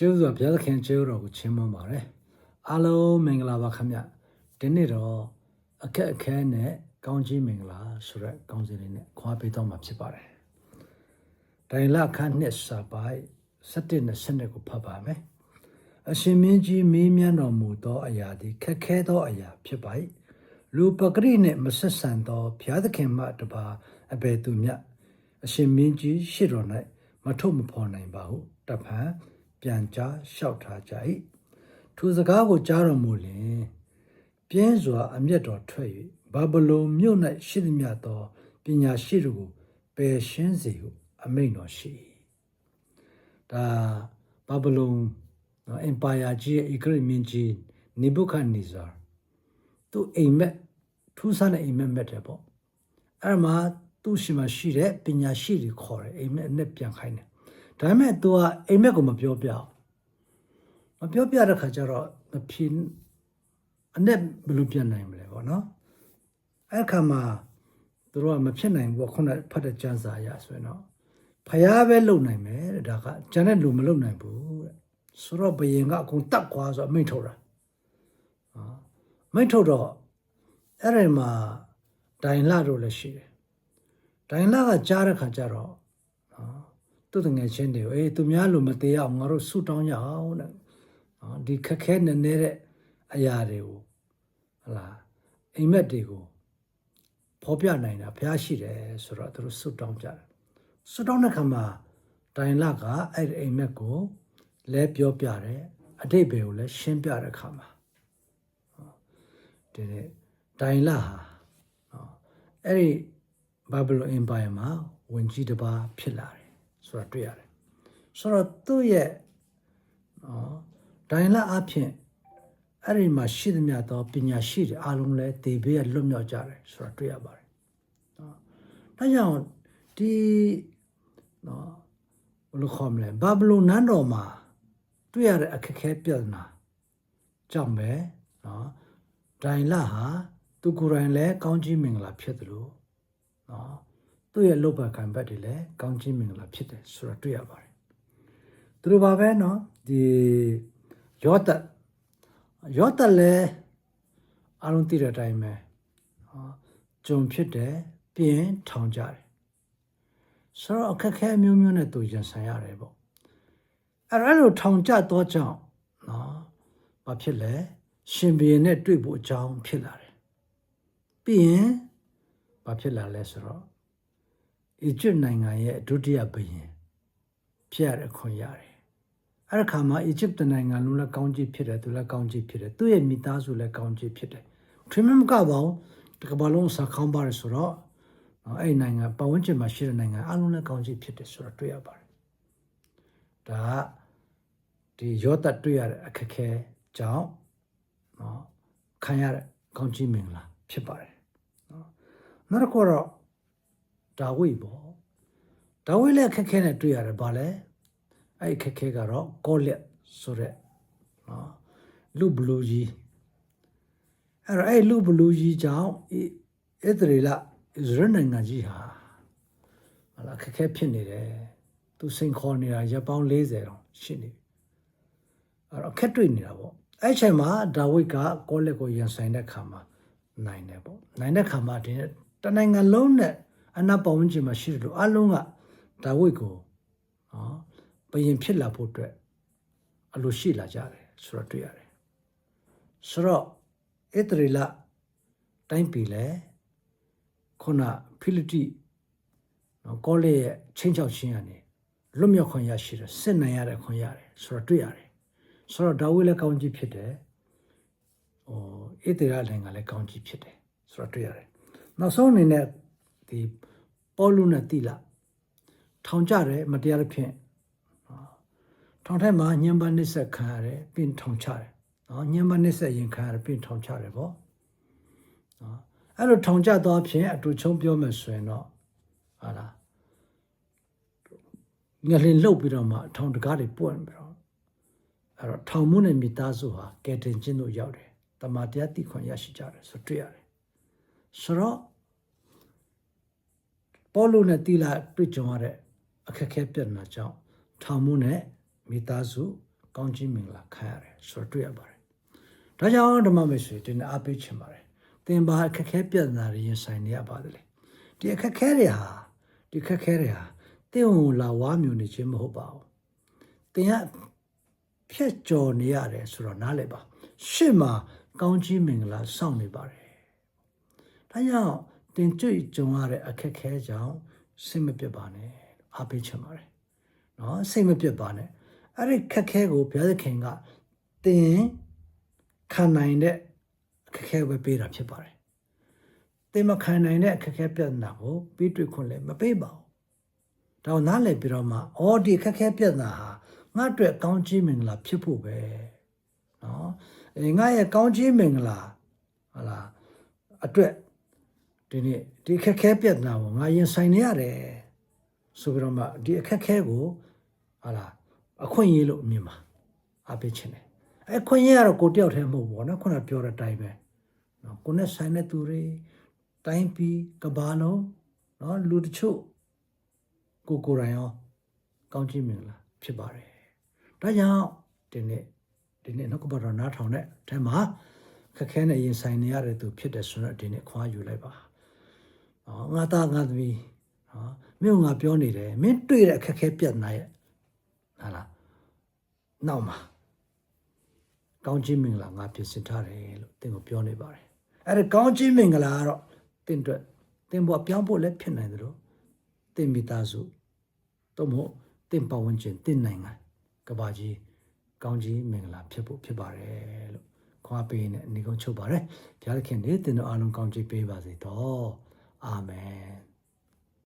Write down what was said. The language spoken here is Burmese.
ရှေးဥစွာဘုရားသခင်ကျေးဇူးတော်ကိုချီးမွမ်းပါတယ်အားလုံးမင်္ဂလာပါခင်ဗျဒီနေ့တော့အခက်အခဲနဲ့ကောင်းကြီးမင်္ဂလာဆိုရက်ကောင်းစီလေးနဲ့ခွာပေးတော့မှာဖြစ်ပါတယ်ဒိုင်လခန်းနှစ်စာပိုက်17နဲ့17ကိုဖတ်ပါမယ်အရှင်မင်းကြီးမင်းမြတ်တော်မူသောအရာသည်ခက်ခဲသောအရာဖြစ်ပါ၏လူပဂရိနှင့်မဆက်ဆံသောဘုရားသခင်မှတပါအဘယ်သူမြတ်အရှင်မင်းကြီးရှေ့တော်၌မထုတ်မဖော်နိုင်ပါဟုတဖန် ပြန်ကြားလျှောက်ထားကြ၏ထိုစကားကိုကြားတော်မူလျင်ပြင်းစွာအမျက်တော်ထွက်၍ဘာဗလုန်မြို့၌ရှိသည်မြတ်သောပညာရှိတို့ကိုပယ်ရှင်းစေဟုအမိန့်တော်ရှိ၏ဒါဘာဗလုန်နော်အင်ပါယာကြီးရဲ့ဧကရမင်းကြီးနေဘုခဒ်နေဇာသူအိမ်မက်ထူးဆန်းတဲ့အိမ်မက်မက်တယ်ပေါ့အဲ့မှာသူ့ရှိမှရှိတဲ့ပညာရှိတွေခေါ်တယ်အိမ်မက်အနဲ့ပြန်ခိုင်းတယ် ဒါပေမဲ့ तू ကအိမ်မက်ကိုမပြောပြအောင်မပြောပြတဲ့ခါကျတော့မဖြစ်အနဲ့ဘယ်လိုပြန်နိုင်မလဲပေါ့နော်အဲ့ခါမှာသူတို့ကမဖြစ်နိုင်ဘူးပေါ့ခုနဖတ်တဲ့ကျမ်းစာအရဆိုရင်တော့ဖျားပဲလုံနိုင်မယ်တဲ့ဒါကကျန်တဲ့လူမလုံနိုင်ဘူးတဲ့ဆိုတော့ဘယင်ကအကုန်တတ်ကွာဆိုအမိန့်ထုတ်တာဟာမိန့်ထုတ်တော့အဲ့ဒီမှာဒိုင်လာတို့လည်းရှိတယ်ဒိုင်လာကကြားတဲ့ခါကျတော့နော် သူ့တငယ်ချင်းတွေကိုအေးသူများလူမသေးအောင်ငါတို့ဆူတောင်းကြအောင်တဲ့နော်ဒီခက်ခဲနေနေတဲ့အရာတွေကိုဟလာအိမ်မက်တွေကိုဖော်ပြနိုင်တာဘုရားရှိတယ်ဆိုတော့သူတို့ဆွတောင်းကြတယ်ဆွတောင်းတဲ့ခါမှာတိုင်လကအဲ့ဒီအိမ်မက်ကိုလဲပြောပြတယ်အတိတ်ဘယ်ကိုလဲရှင်းပြတဲ့ခါမှာဒီနေ့တိုင်လဟာနော်အဲ့ဒီဘာဘလုန်အင်ပါယာမှာဝင်ကြီးတစ်ပါးဖြစ်လာတယ် ဆိုတာတွေ့ရတယ်ဆိုတော့သူ့ရဲ့နော်ဒိုင်လာအဖြစ်အဲ့ဒီမှာရှိသမျှသောပညာရှိတွေအားလုံးလည်းဒေဘေးကလွတ်မြောက်ကြတယ်ဆိုတာတွေ့ရပါတယ်နော်ဒါကြောင့်ဒီနော်ဘယ်လိုခေါ်မလဲဘာဘလုန်နန်းတော်မှာတွေ့ရတဲ့အခက်အခဲပြဿနာကြောင့်ပဲနော်ဒိုင်လာဟာသူကိုယ်တိုင်လည်းကောင်းကြီးမင်္ဂလာဖြစ်တယ်လို့နော် သူ့ရဲ့လုပ်ပါကံဘက်တွေလည်းကောင်းကြီးမင်္ဂလာဖြစ်တယ်ဆိုတာတွေ့ရပါတယ်သူတို့ပါပဲနော်ဒီယောသယောသလည်းအားလုံးသိတဲ့အတိုင်းပဲဟောဂျုံဖြစ်တယ်ပြီးရင်ထောင်ကြတယ်ဆိုတော့အခက်အခဲအမျိုးမျိုးနဲ့သူရင်ဆိုင်ရတယ်ပေါ့အဲ့ဒါလိုထောင်ကြတော့ကြောင့်နော်ဘာဖြစ်လဲရှင်ဘီရင်နဲ့တွေ့ဖို့အကြောင်းဖြစ်လာတယ်ပြီးရင်ဘာဖြစ်လာလဲဆိုတော့ အီဂျစ်နိုင်ငံရဲ့ဒုတိယဘုရင်ဖြစ်ရတဲ့ခွင့်ရတယ်အဲ့ဒီခါမှာအီဂျစ်နိုင်ငံလုံးလည်းကောင်းကြီးဖြစ်တယ်သူလည်းကောင်းကြီးဖြစ်တယ်သူ့ရဲ့မိသားစုလည်းကောင်းကြီးဖြစ်တယ်ထင်မမကပါဘူးတကဘာလုံးစာခေါင်းပါတယ်ဆိုတော့နော်အဲ့ဒီနိုင်ငံပတ်ဝန်းကျင်မှာရှိတဲ့နိုင်ငံအလုံးလည်းကောင်းကြီးဖြစ်တယ်ဆိုတော့တွေ့ရပါတယ်ဒါကဒီယောသတွေ့ရတဲ့အခက်အခဲကြောင့်နော်ခံရတဲ့ကောင်းကြီးမင်္ဂလာဖြစ်ပါတယ်နော်နောက်တစ်ခုတော့ ဒါဝိပေါ့ဒါဝိလည်းအခက်အခဲနဲ့တွေ့ရတယ်ဗာလဲအဲ့ဒီခက်ခဲကတော့ကောလက်ဆိုတဲ့နော်လူဘလူးကြီးအဲ့တော့အဲ့လူဘလူးကြီးကြောင့်ဣသရေလဣဇရနိုင်ငံကြီးဟာဟာလာခက်ခဲဖြစ်နေတယ်သူစိန်ခေါ်နေတာရပ်ပေါင်း40တောင်ရှိနေပြီအဲ့တော့ခက်တွေ့နေတာပေါ့အဲ့ချိန်မှာဒါဝိဒ်ကကောလက်ကိုရန်ဆိုင်တဲ့ခါမှာနိုင်တယ်ပေါ့နိုင်တဲ့ခါမှာဒီတနိုင်ငံလုံးနဲ့ အနာပတ်ဝန်းကျင်မှာရှိတယ်လို့အလုံးကဒါဝိဒ်ကိုနော်ဘယင်ဖြစ်လာဖို့အတွက်အလိုရှိလာကြတယ်ဆိုတော့တွေ့ရတယ်ဆိုတော့ဣသရေလတိုင်းပြည်လဲခုနဖိလိတိနော်ကောလေရဲ့ချင်းချောက်ချင်းကနေလွတ်မြောက်ခွင့်ရရှိတယ်စစ်နိုင်ရတဲ့ခွင့်ရတယ်ဆိုတော့တွေ့ရတယ်ဆိုတော့ဒါဝိလည်းကောင်းကြီးဖြစ်တယ်ဟိုဣသရေလနိုင်ငံလည်းကောင်းကြီးဖြစ်တယ်ဆိုတော့တွေ့ရတယ်နောက်ဆုံးအနေနဲ့ ဒီပေါလုနဲ့တိလထောင်ကြတယ်မတရားသဖြင့်ထောင်ထက်မှာညံပါနစ်ဆက်ခံရတယ်ပြင်ထောင်ချတယ်နော်ညံပါနစ်ဆက်ရင်ခံရတယ်ပြင်ထောင်ချတယ်ပေါ့နော်အဲ့လိုထောင်ချသွားဖြင့်အတူချုံပြောမယ်ဆိုရင်တော့ဟာလားငလင်လှုပ်ပြီးတော့မှထောင်တကားတွေပွင့်ပြီးတော့အဲ့တော့ထောင်မှုနဲ့မိသားစုဟာကဲတင်ချင်းတို့ရောက်တယ်တမန်တရားတိခွန်ရရှိကြတယ်ဆိုတွေ့ရတယ်ဆိုတော့ ပေါလုနဲ့တိလာတွေ့ကြုံရတဲ့အခက်အခဲပြဿနာကြောင့်ထောင်မှုနဲ့မိသားစုကောင်းကြီးမင်္ဂလာခံရတယ်ဆိုတော့တွေ့ရပါတယ်ဒါကြောင့်ဓမ္မမိတ်ဆွေဒီနေ့အားပေးချင်ပါတယ်သင်ပါအခက်အခဲပြဿနာတွေရင်ဆိုင်နေရပါတယ်လေဒီအခက်အခဲတွေဟာဒီအခက်အခဲတွေဟာသင်ကိုလာဝါမျိုးနေခြင်းမဟုတ်ပါဘူးသင်ကဖြတ်ကျော်နေရတယ်ဆိုတော့နားလည်ပါရှေ့မှာကောင်းကြီးမင်္ဂလာစောင့်နေပါတယ်ဒါကြောင့် တင်ကြွကြုံရတဲ့အခက်အခဲကြောင့်စိတ်မပြတ်ပါနဲ့အားပေးချင်ပါတယ်နော်စိတ်မပြတ်ပါနဲ့အဲ့ဒီခက်ခဲကိုဘုရားသခင်ကတင်ခံနိုင်တဲ့အခက်ခဲပဲပေးတာဖြစ်ပါတယ်တင်မခံနိုင်တဲ့အခက်ခဲပြဿနာကိုပြီးတွေ့ခွင့်လည်းမပေးပါဘူးဒါကိုနားလည်ပြီးတော့မှအော်ဒီအခက်ခဲပြဿနာဟာငါ့အတွက်ကောင်းချီးမင်္ဂလာဖြစ်ဖို့ပဲနော်အဲငါရဲ့ကောင်းချီးမင်္ဂလာဟာလားအတွက် ဒီနေ့ဒီအခက်ခဲပြဿနာကိုငါရင်ဆိုင်နေရတယ်ဆိုပြီးတော့မှဒီအခက်ခဲကိုဟာလာအခွင့်အရေးလို့မြင်ပါအပေးချင်တယ်အခွင့်အရေးကတော့ကိုတယောက်တည်းမဟုတ်ဘူးနော်ခုနပြောတဲ့အတိုင်းပဲနော်ကိုနဲ့ဆိုင်တဲ့သူတွေတိုင်းပြည်ကဘာလုံးနော်လူတချို့ကိုကိုယ်တိုင်ရောကောင်းချီးမင်္ဂလာဖြစ်ပါတယ်ဒါကြောင့်ဒီနေ့ဒီနေ့နောက်ကဘာတော်နားထောင်တဲ့အထက်မှာခက်ခဲနဲ့ရင်ဆိုင်နေရတဲ့သူဖြစ်တဲ့ဆိုတော့ဒီနေ့ခွာယူလိုက်ပါ ငါသားငါသမီးဟောမင်းကငါပြောနေတယ်မင်းတွေ့တဲ့အခက်အခဲပြတ်နာရဲ့ဟာလားနောက်မှာကောင်းခြင်းမင်္ဂလာငါပြင်ဆင်ထားတယ်လို့သင်ကိုပြောနေပါတယ်။အဲ့ဒါကောင်းခြင်းမင်္ဂလာကတော့သင်အတွက်သင်ဘဝပြောင်းဖို့လည်းဖြစ်နိုင်တယ်လို့သင်မိသားစုတော့မဟုတ်သင်ပတ်ဝန်းကျင်သင်နိုင်ငံကဘာကြီးကောင်းခြင်းမင်္ဂလာဖြစ်ဖို့ဖြစ်ပါတယ်လို့ခွာပေးနေအနေကုန်းချုပ်ပါတယ်။ဘုရားသခင်နေသင်တို့အားလုံးကောင်းချီးပေးပါစေတော့ အာမင်